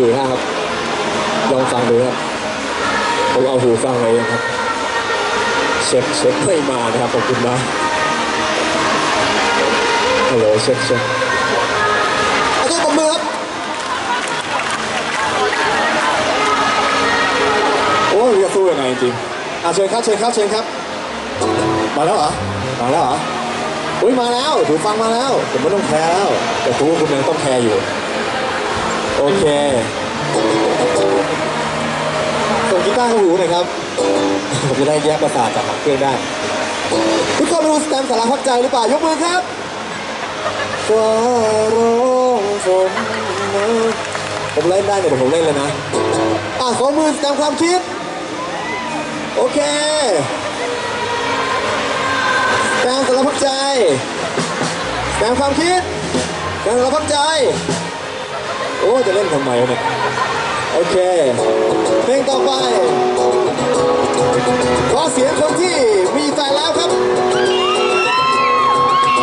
อยู่นะครับ ลองฟังดูครับ ผมเอาหูฟังเลยนะครับ เช็คเช็คไม่มานะครับ ขอบคุณมากฮัลโหลเช็คเช็คเอาตัวปมมือครับ โอ้ยจะสู้ยังไงจริงอะเชิญครับเชิญครับเชิญครับ มาแล้วเหรอ มาแล้วเหรอ อุ้ยมาแล้วถูฟังมาแล้ว ผมไม่ต้องแคร์แล้ว แต่ทุกคุณยังต้องแคร์อยู่ โอเค ส่งกีตาร์เข้าหูหน่อยครับ ผมจะได้แยกประสาทจากหางเครื่องได้ ทุกคนรู้สแตมสาระพักใจหรือเปล่า ยกมือครับฟ้าร้องฝนมาผมเล่นได้เนี่ยเดี๋ยวผมเล่นเลยนะ อะขอมือสแตมความคิด โอเคสแตมสาระพักใจสแตมความคิดสแตมสาระพักใจ โอ้จะเล่นทำไมเนี่ยโอเค เพลงต่อไปขอเสียงคนที่มีแฟนแล้วครับ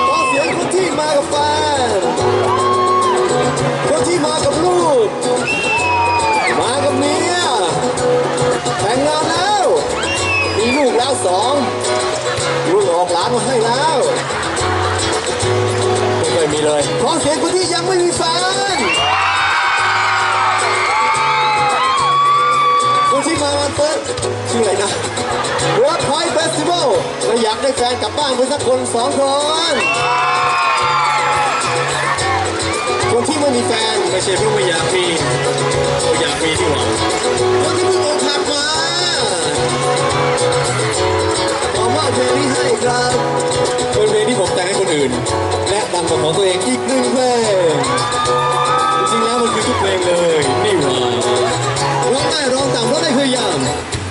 ขอเสียงคนที่มากับแฟน คนที่มากับลูก มากับเมียแต่งงานแล้ว มีลูกแล้วสองลูกออกหลานมาให้แล้วไม่เคยมีเลยขอเสียงคนที่ยังไม่มีแฟน ร์ดพอยเฟสติวัลและอยากได้แฟนกลับบ้านไปสักคนสองคน คนที่ไม่มีแฟนไม่ใช่เพิ่งไม่อยากมี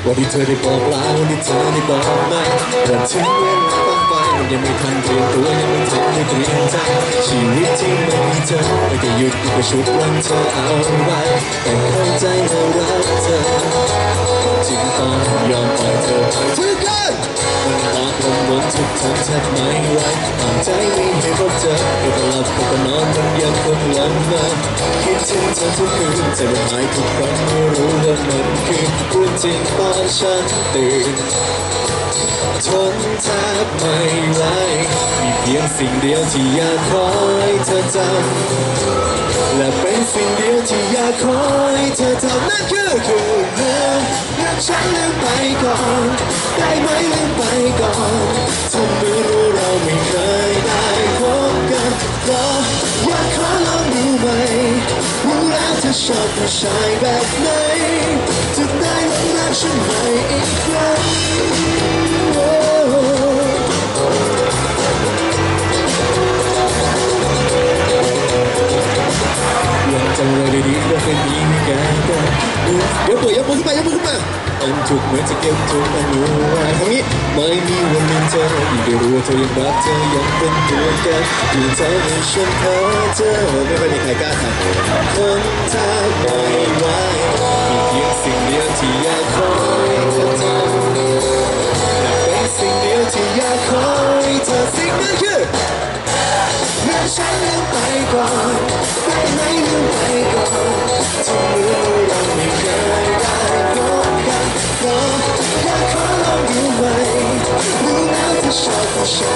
ว่าที่เธอได้บอกลาวันที่เธอได้บอกมาเริ่ถึงเวลาต้องไปยังไม่ทันเตรียมตัวยังไม่ทันได้เตรียมใจชีวิตที่ไม่มีเธอไม่ได้หยุดอยู่กับชุดวันเธอเอาไว้แต่เข้าใจและรักเธอจึงต้องยอมปล่อยเธอไปถือกัน มันตากลมบนทุกทนแทบไม่ไหวตามใจไม่ให้พบเจอก็ต้องหลับก็ต้องนอนมันยังคงหลังมาคิดถึงเธอทุกคืนใจมันหายทุกครั้งไม่รู้ว่ามันคือเรื่องจริงตอนฉันตื่นทนแทบไม่ไหวมีเพียงสิ่งเดียวที่อยากขอให้เธอจำและเป็นสิ่งเดียวที่อยากขอให้เธอทำนั่นคือคือเรื่องเรื่องฉันลืมไปก่อนได้ไหมลืม ทำเหมือนว่าเราไม่เคยได้พบกันเพราอยากขอลองดูไหมรู้แล้วเธอชอบผู้ชายแบบไหนจะได้ลองรักฉันใหม่อีกครั้งยังจำเลยดีๆว่าเคยมีให้แกกันยกมือยกมือขึ้นมายกมือขึ้นมาต้องถูกเหมือนจะเก็บทุกอนุไว้ทางนี้ ไม่มีวันหนึ่งเธออีกได้รู้ว่าเธอยังรักเธอยังเป็นตัวแกอยู่เธอให้ฉันเพ้อเจอไม่ค่อยมีใครกล้าทำคนแทบไม่ไหวมีเพียงสิ่งเดียวที่อยากขอ ช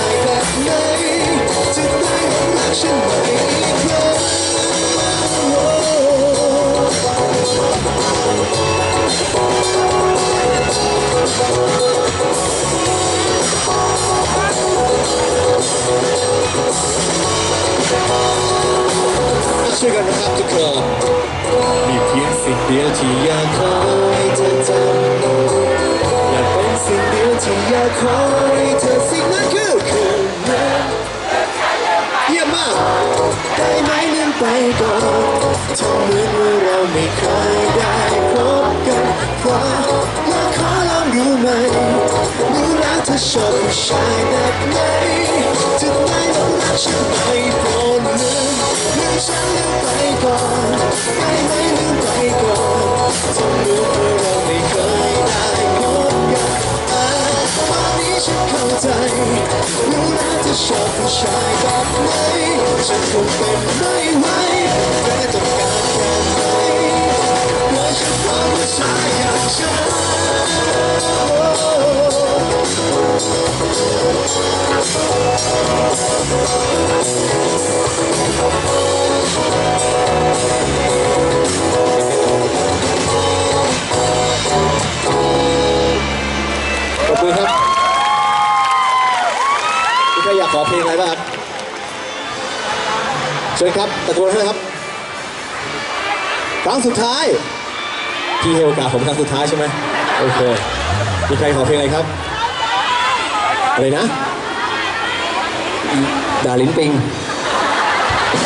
อนทำเหมือนว่าเราไม่เคยได้พบกันเพราะยาขอลองดูไหมรู้แล้วเธอชอบผู้ชายแบบไหนจะได้องรักฉันไปโปรดลืมลืมฉันลืมไปก่อนได้ไหมลืมไปก่อนทำเหมือนว่าเราไม่เคยได้พบกันอ่าตอนนี้ฉันเข้าใจรู้แล้วเธอชอบผู้ชายแบบไหนฉันคงเป็นไม่ไหว ขอบคุณครับมีใคอยากขอเพลงอะไรบ้างครับ เชิญครับ ตะโกนให้ครับ ครั้งสุดท้าย พี่ให้โอกาสผมครั้งสุดท้ายใช่ไหมโอเค มีใครขอเพลงอะไรครับ อะไรนะ ดาลินปิง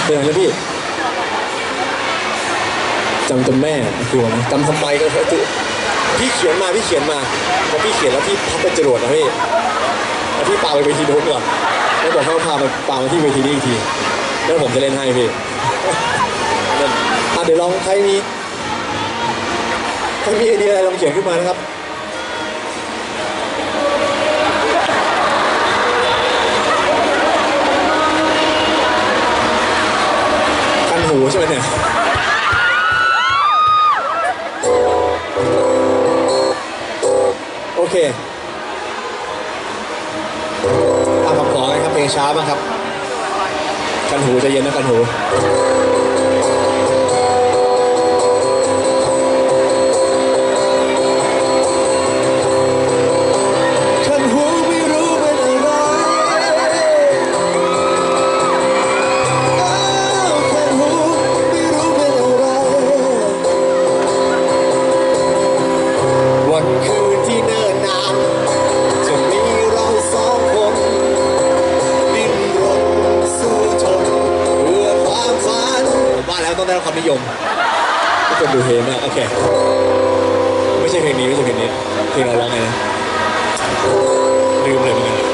เพลงอะไรนพี่จำจำแม่กลัวไหมจำทำไมก็พี่เขียนมาพี่เขียนมาพอพี่เขียนแล้วพี่พับไปจรวดนะพี่แล้วพี่ปาไปเวทีโน้ตก่อนแล้วบอกเขาพาไปปาไปที่เวทีนี้อีกที แล้วผมจะเล่นให้พี่ เดี๋ยวลองใครมีใครมีไอเดียอะไรลองเขียนขึ้นมานะครับคันหูใช่ไหมเนี่ยโอเคเอาคำขอไงครับเพลงช้าบ้างครับคันหูจะเย็นนะคันหู ได้ความนิยมทุกคนดูเฮมากโอเค ไม่ใช่เพลงนี้ไม่ใช่เพลงนี้เพลงเราร้องไงนะลืมเลยเหมือนกัน